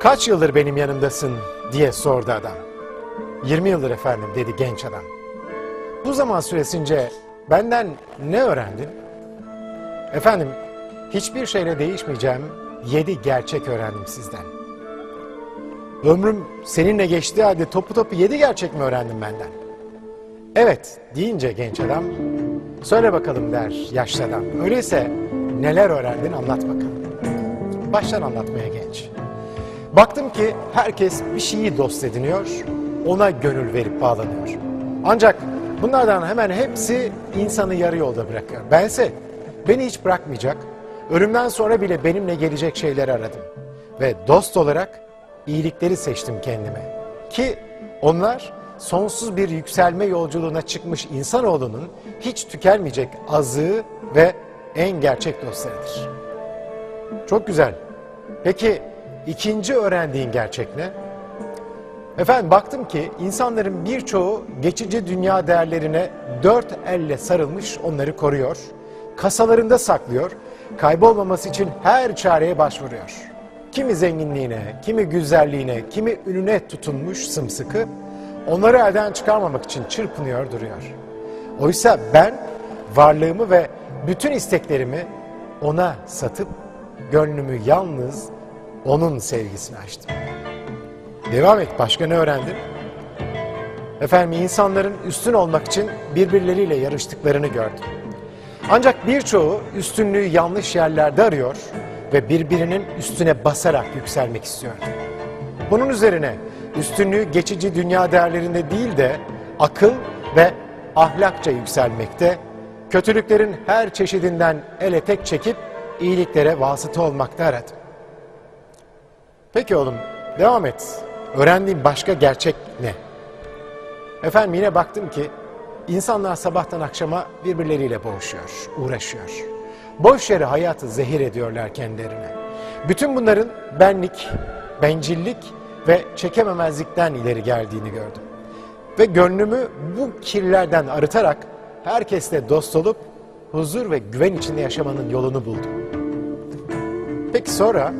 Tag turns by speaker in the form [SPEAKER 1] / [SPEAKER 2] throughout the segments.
[SPEAKER 1] Kaç yıldır benim yanımdasın diye sordu adam. 20 yıldır efendim dedi genç adam. Bu zaman süresince benden ne öğrendin? Efendim hiçbir şeyle değişmeyeceğim yedi gerçek öğrendim sizden. Ömrüm seninle geçtiği halde topu topu yedi gerçek mi öğrendim benden? Evet deyince genç adam söyle bakalım der yaşlı adam. Öyleyse neler öğrendin anlat bakalım. Baştan anlatmaya genç. Baktım ki herkes bir şeyi dost ediniyor, ona gönül verip bağlanıyor. Ancak bunlardan hemen hepsi insanı yarı yolda bırakıyor. Bense beni hiç bırakmayacak, ölümden sonra bile benimle gelecek şeyleri aradım. Ve dost olarak iyilikleri seçtim kendime. Ki onlar sonsuz bir yükselme yolculuğuna çıkmış insanoğlunun hiç tükenmeyecek azığı ve en gerçek dostlarıdır. Çok güzel. Peki ikinci öğrendiğin gerçek ne? Efendim baktım ki insanların birçoğu geçici dünya değerlerine dört elle sarılmış onları koruyor, kasalarında saklıyor, kaybolmaması için her çareye başvuruyor. Kimi zenginliğine, kimi güzelliğine, kimi ününe tutunmuş sımsıkı, onları elden çıkarmamak için çırpınıyor duruyor. Oysa ben varlığımı ve bütün isteklerimi ona satıp gönlümü yalnız onun sevgisine açtım. Devam et. Başka ne öğrendin? Efendim insanların üstün olmak için birbirleriyle yarıştıklarını gördüm. Ancak birçoğu üstünlüğü yanlış yerlerde arıyor ve birbirinin üstüne basarak yükselmek istiyor. Bunun üzerine üstünlüğü geçici dünya değerlerinde değil de akıl ve ahlakça yükselmekte, kötülüklerin her çeşidinden ele tek çekip iyiliklere vasıta olmakta aradım. Peki oğlum devam et. Öğrendiğin başka gerçek ne? Efendim yine baktım ki insanlar sabahtan akşama birbirleriyle boğuşuyor, uğraşıyor. Boş yere hayatı zehir ediyorlar kendilerine. Bütün bunların benlik, bencillik ve çekememezlikten ileri geldiğini gördüm. Ve gönlümü bu kirlerden arıtarak herkesle dost olup huzur ve güven içinde yaşamanın yolunu buldum. Peki sonra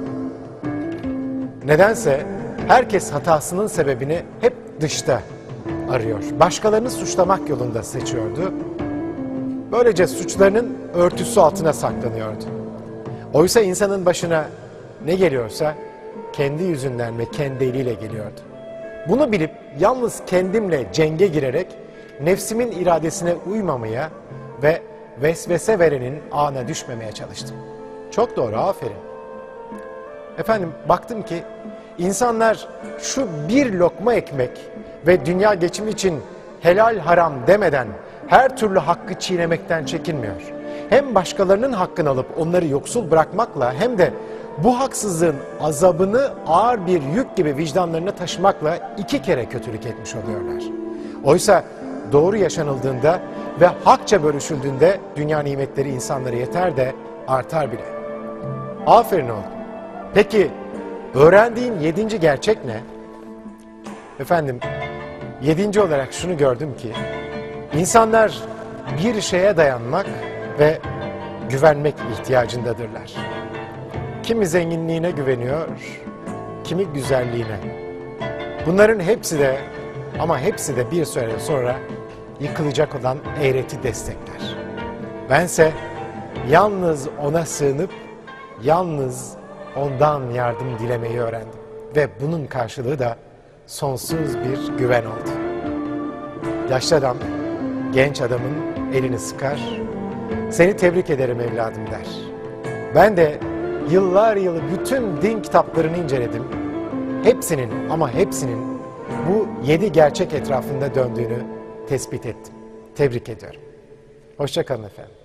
[SPEAKER 1] Nedense herkes hatasının sebebini hep dışta arıyor. Başkalarını suçlamak yolunda seçiyordu. Böylece suçlarının örtüsü altına saklanıyordu. Oysa insanın başına ne geliyorsa kendi yüzünden ve kendi eliyle geliyordu. Bunu bilip yalnız kendimle cenge girerek nefsimin iradesine uymamaya ve vesvese verenin ağına düşmemeye çalıştım. Çok doğru, aferin. Efendim baktım ki insanlar şu bir lokma ekmek ve dünya geçimi için helal haram demeden her türlü hakkı çiğnemekten çekinmiyor. Hem başkalarının hakkını alıp onları yoksul bırakmakla hem de bu haksızlığın azabını ağır bir yük gibi vicdanlarına taşımakla iki kere kötülük etmiş oluyorlar. Oysa doğru yaşanıldığında ve hakça bölüşüldüğünde dünya nimetleri insanlara yeter de artar bile. Aferin oğlum. Peki öğrendiğin yedinci gerçek ne? Efendim yedinci olarak şunu gördüm ki insanlar bir şeye dayanmak ve güvenmek ihtiyacındadırlar. Kimi zenginliğine güveniyor, kimi güzelliğine. Bunların hepsi de ama hepsi de bir süre sonra yıkılacak olan eğreti destekler. Bense yalnız ona sığınıp yalnız ondan yardım dilemeyi öğrendim. Ve bunun karşılığı da sonsuz bir güven oldu. Yaşlı adam genç adamın elini sıkar, seni tebrik ederim evladım der. Ben de yıllar yılı bütün din kitaplarını inceledim. Hepsinin ama hepsinin bu yedi gerçek etrafında döndüğünü tespit ettim. Tebrik ediyorum. Hoşçakalın efendim.